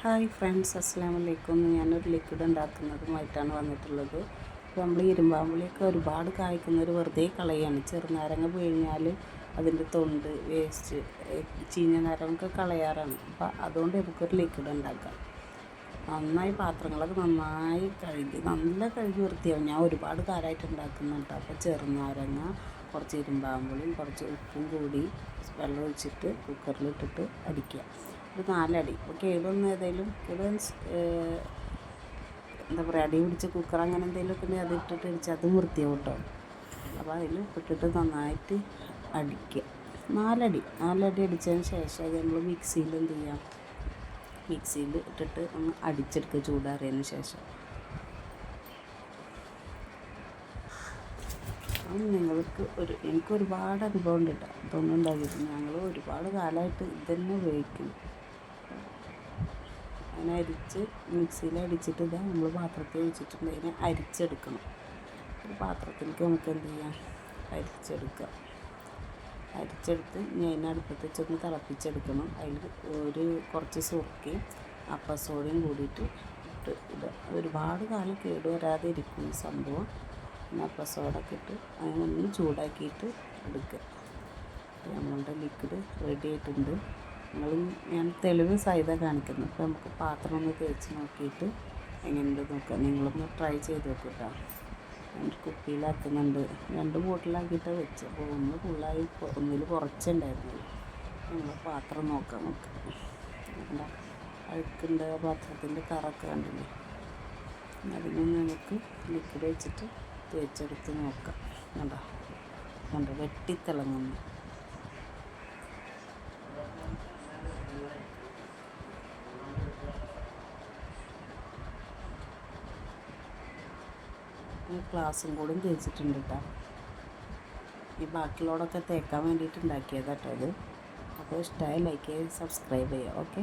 Hi friends അസ്സാം വലൈക്കും ഞാനൊരു ലിക്വിഡ് ഉണ്ടാക്കുന്നതുമായിട്ടാണ് വന്നിട്ടുള്ളത്. അപ്പോൾ നമ്മൾ ഇരുമ്പാമ്പുളിയൊക്കെ ഒരുപാട് കായ്ക്കുന്നൊരു വെറുതെ കളയാണ്. ചെറുനാരങ്ങ പിഴിഞ്ഞാൽ അതിന്റെ തൊണ്ട് വേസ്റ്റ് ചീഞ്ഞ നാരങ്ങൊക്കെ കളയാറാണ്. അപ്പോൾ അതുകൊണ്ട് നമുക്കൊരു ലിക്വിഡ് ഉണ്ടാക്കാം. നന്നായി പാത്രങ്ങളൊക്കെ നന്നായി കഴുകി നല്ല കഴുകി വൃത്തിയാവും. ഞാൻ ഒരുപാട് കാലമായിട്ട് ഉണ്ടാക്കുന്നുണ്ട് അപ്പോൾ ചെറുനാരങ്ങ കുറച്ച് ഇരുമ്പാമ്പുളിയും കുറച്ച് ഉപ്പും കൂടി വെള്ളം ഒഴിച്ചിട്ട് കുക്കറിലിട്ടിട്ട് അടിക്കുക. ഒരു നാലടി. അപ്പോൾ കേടൊന്നും ഏതെങ്കിലും കേട് എന്താ പറയുക അടി പിടിച്ച കുക്കർ അങ്ങനെ എന്തെങ്കിലുമൊക്കെ ഉണ്ടെങ്കിൽ അത് ഇട്ടിട്ട് അടിച്ച് അതും വൃത്തിയാവും അപ്പോൾ അതിൽ ഇട്ടിട്ട് നന്നായിട്ട് അടിക്കുക. നാലടി. നാലടി അടിച്ചതിന് ശേഷം അത് നമ്മൾ മിക്സിയിൽ എന്ത് ചെയ്യാം? മിക്സിയിൽ ഇട്ടിട്ട് ഒന്ന് അടിച്ചെടുക്കുക ചൂടാറിയതിന് ശേഷം. അത് നിങ്ങൾക്ക് ഒരു എനിക്ക് ഒരുപാട് അനുഭവം ഉണ്ട് കേട്ടോ. ഇതൊന്നും ഉണ്ടാക്കിയിട്ട് ഞങ്ങൾ ഒരുപാട് കാലമായിട്ട് ഇതന്നെ ഉപയോഗിക്കും അങ്ങനെ അരിച്ച് മിക്സിയിൽ അടിച്ചിട്ട് ഇതാ നമ്മൾ പാത്രത്തിൽ വെച്ചിട്ടുണ്ട്. അതിനെ അരിച്ചെടുക്കണം. ഒരു പാത്രത്തിലേക്ക് നമുക്ക് എന്ത് ചെയ്യാം? അരിച്ചെടുക്കാം. അരിച്ചെടുത്ത് ഞാൻ അടുപ്പത്ത് വെച്ചൊന്ന് തിളപ്പിച്ചെടുക്കണം. അതിൽ ഒരു കുറച്ച് സുറുക്കയും അപ്പസോഡയും കൂടിയിട്ട് ഇട്ട് ഇടുക. ഒരുപാട് കാലം കേടുവരാതെ ഇരിക്കും ഈ സംഭവം. പിന്നെ അപ്പസോഡൊക്കെ ഇട്ട് അതിനൊന്ന് ചൂടാക്കിയിട്ട് എടുക്കുക. നമ്മളുടെ ലിക്വിഡ് റെഡി ആയിട്ടുണ്ട്. നിങ്ങൾ ഞാൻ തെളിവ് സഹിത കാണിക്കുന്നു. അപ്പോൾ നമുക്ക് പാത്രം ഒന്ന് തേച്ച് നോക്കിയിട്ട് എങ്ങനെയുണ്ട് നോക്കാം. നിങ്ങളൊന്ന് ട്രൈ ചെയ്ത് നോക്കുക ഞാൻ കുപ്പിയിലാക്കുന്നുണ്ട്. രണ്ട് ബോട്ടിലാക്കിയിട്ട് വെച്ച്. അപ്പോൾ ഒന്ന് ഫുള്ളായി ഒന്നിൽ കുറച്ചുണ്ടായിരുന്നുള്ളൂ നമ്മൾ പാത്രം നോക്കാം നമുക്ക്. അഴുക്കുണ്ട് പാത്രത്തിന്റെ കറൊക്കെ കണ്ടില്ലേ? അതിനൊന്ന് നമുക്ക് ലിക്വിഡ് വെച്ചിട്ട് തേച്ചെടുത്ത് നോക്കാം. കണ്ടോ? കണ്ടോ? വെട്ടിത്തിളങ്ങുന്നു. ഗ്ലാസും കൂടി തേച്ചിട്ടുണ്ട് കേട്ടോ ഈ ബാക്കിയുള്ളതൊക്കെ തേക്കാൻ വേണ്ടിയിട്ട് ഉണ്ടാക്കിയതാട്ടോ അത് അപ്പോൾ ഇഷ്ടമായി ലൈക്ക് ചെയ്യുക സബ്സ്ക്രൈബ് ചെയ്യുക ഓക്കെ?